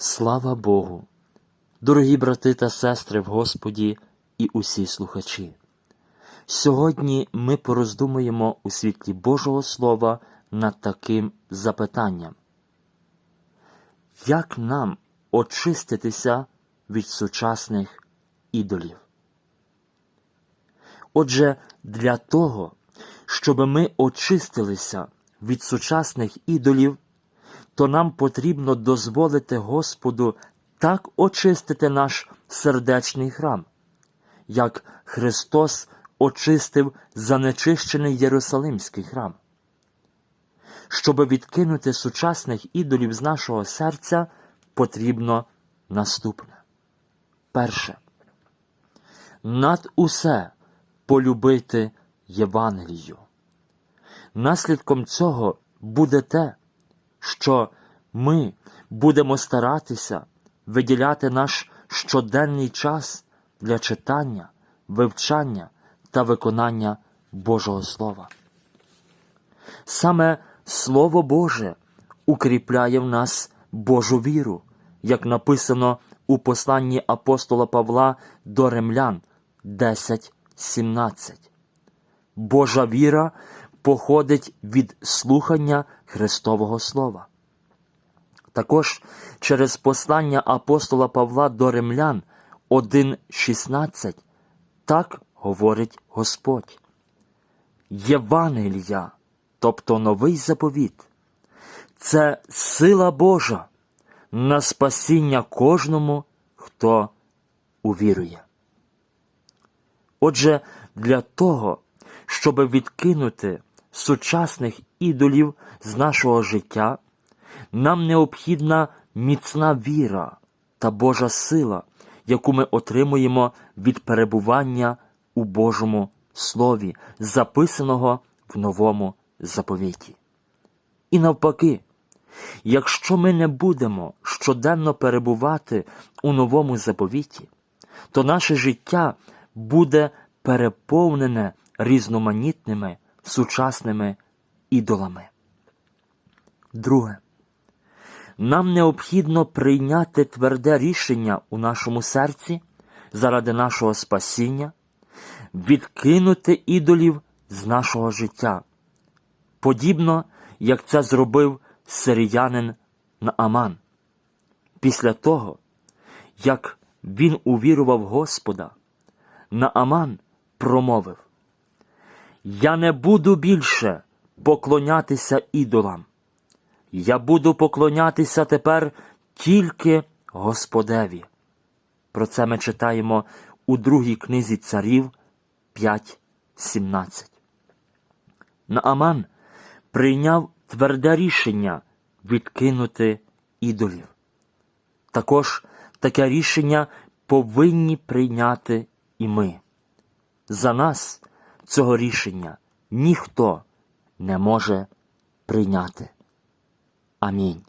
Слава Богу! Дорогі брати та сестри в Господі і усі слухачі. Сьогодні ми пороздумуємо у світлі Божого Слова над таким запитанням. Як нам очиститися від сучасних ідолів? Отже, для того, щоб ми очистилися від сучасних ідолів, то нам потрібно дозволити Господу так очистити наш сердечний храм, як Христос очистив занечищений Єрусалимський храм. Щоби відкинути сучасних ідолів з нашого серця, потрібно наступне. Перше. Над усе полюбити Євангелію. Наслідком цього буде те, що ми будемо старатися виділяти наш щоденний час для читання, вивчання та виконання Божого Слова. Саме Слово Боже укріпляє в нас Божу віру, як написано у посланні апостола Павла до Римлян 10.17. Божа віра походить від слухання Христового Слова. Також через послання апостола Павла до Римлян 1.16 так говорить Господь. Євангелія, тобто новий заповіт, це сила Божа на спасіння кожному, хто увірує. Отже, для того, щоб відкинути сучасних ідолів з нашого життя, нам необхідна міцна віра та Божа сила, яку ми отримуємо від перебування у Божому Слові, записаного в новому заповіті. І навпаки, якщо ми не будемо щоденно перебувати у новому заповіті, то наше життя буде переповнене різноманітними сучасними ідолами. Друге. Нам необхідно прийняти тверде рішення у нашому серці заради нашого спасіння, відкинути ідолів з нашого життя, подібно як це зробив сиріянин Нааман. Після того, як він увірував Господа, Нааман промовив: Я не буду більше поклонятися ідолам. Я буду поклонятися тепер тільки Господеві. Про це ми читаємо у другій книзі царів 5.17. Нааман прийняв тверде рішення відкинути ідолів. Також таке рішення повинні прийняти і ми. За нас цього рішення ніхто не може прийняти. Амінь.